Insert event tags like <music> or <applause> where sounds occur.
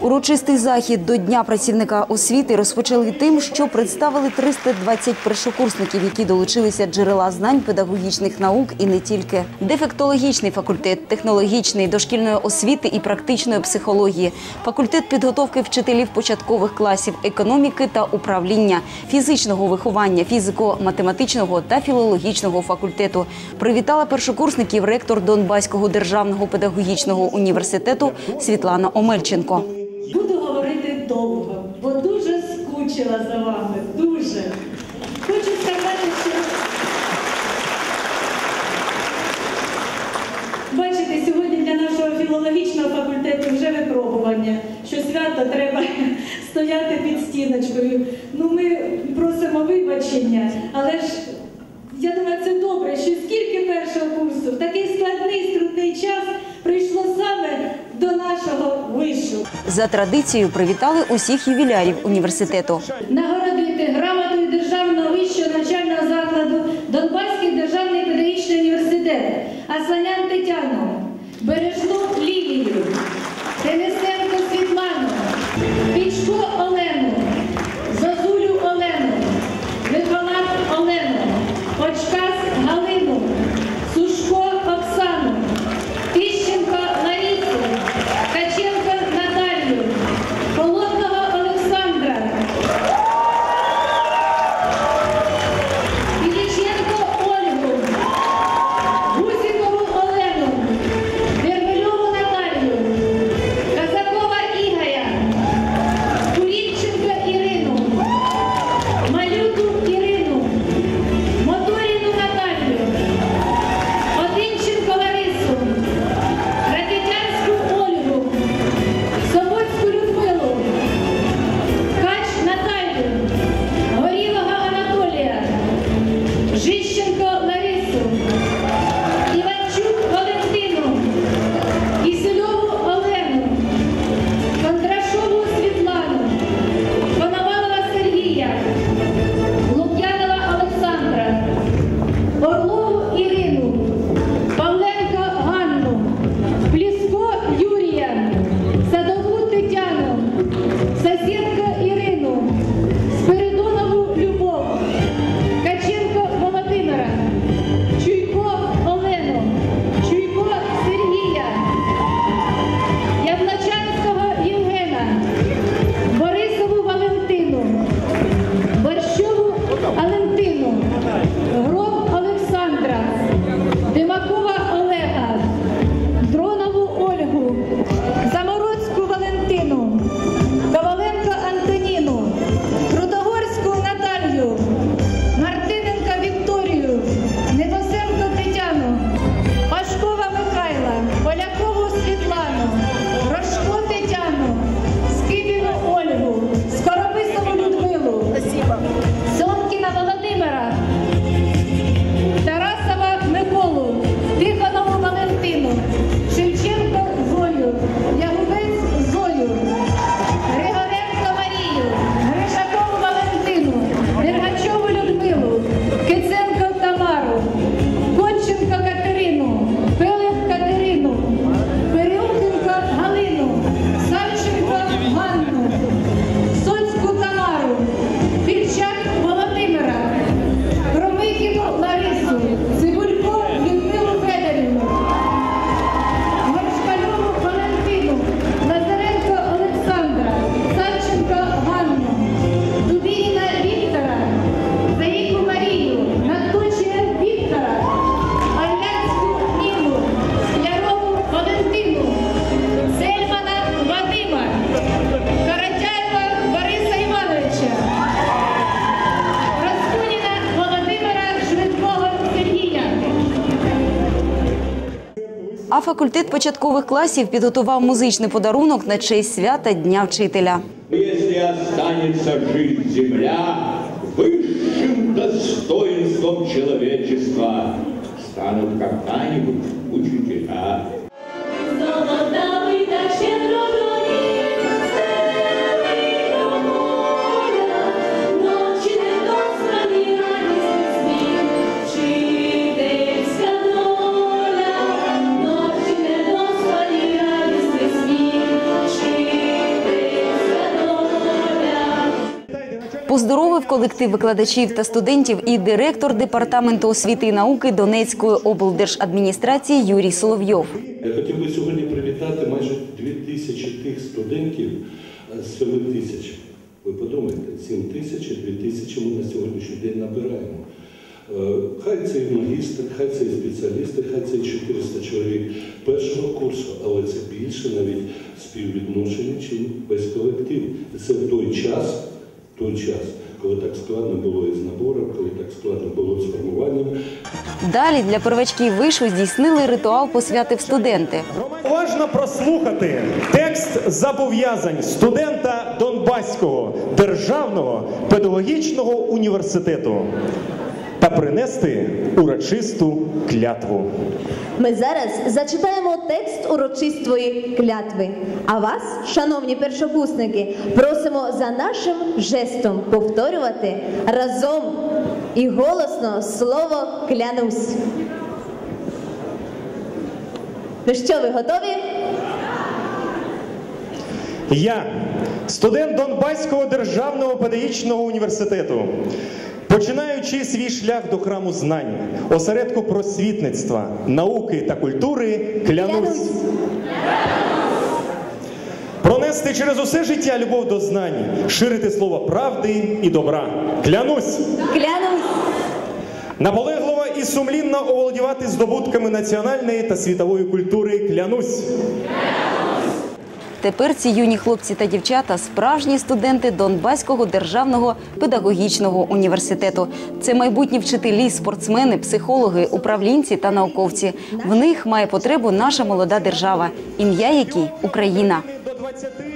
Урочистий захід до Дня працівника освіти розпочали тим, що представили 320 першокурсників, які долучилися джерела знань педагогічних наук і не тільки. Дефектологічний факультет, технологічний, дошкільної освіти і практичної психології, факультет підготовки вчителів початкових класів, економіки та управління, фізичного виховання, фізико-математичного та філологічного факультету. Привітала першокурсників ректор Донбаського державного педагогічного університету Світлана Омельченко. Довго, бо дуже скучила за вами. Дуже. Хочу сказати, що бачите, сьогодні для нашого філологічного факультету вже випробування, що свято треба <laughs> стояти під стіночкою. Ну, ми просимо вибачення, але ж я думаю, це добре, що скільки першого курсу в такий складний, скрутний час прийшло саме до нашого вишу. За традицією привітали усіх ювілярів університету. А факультет початкових класів підготував музичний подарунок на честь свята Дня вчителя. Якщо останется жити земля, вищим достоинством человечества стануть когда-нибудь учителя. Поздоровив колектив викладачів та студентів і директор департаменту освіти і науки Донецької облдержадміністрації Юрій Соловйов. Я хотів би сьогодні привітати майже дві тисячі тих студентів е, з 7 тисяч. Ви подумайте, 7 тисяч і 2 тисячі ми на сьогоднішній день набираємо. Е, Хай це і магістр, хай це спеціалісти, хай це і 400 чоловік першого курсу, але це більше навіть співвідношення, ніж весь колектив. Це в той час, той час, коли так складно було із набором, коли так складно було з формуванням. Далі для первачків вишу здійснили ритуал посвяти в студенти. Уважно прослухати текст зобов'язань студента Донбаського державного педагогічного університету та принести урочисту клятву. Ми зараз зачитаємо текст урочистої клятви. А вас, шановні першокурсники, просимо за нашим жестом повторювати разом і голосно слово клянусь. Ну що, ви готові? Я, студент Донбаського державного педагогічного університету, починаючи свій шлях до храму знань, осередку просвітництва, науки та культури, клянусь. Пронести через усе життя любов до знань, ширити слово правди і добра. Клянусь! Клянусь! Наполегливо і сумлінно оволодівати здобутками національної та світової культури. Клянусь! Тепер ці юні хлопці та дівчата справжні студенти Донбаського державного педагогічного університету. Це майбутні вчителі, спортсмени, психологи, управлінці та науковці. В них має потребу наша молода держава, ім'я якій Україна. До 20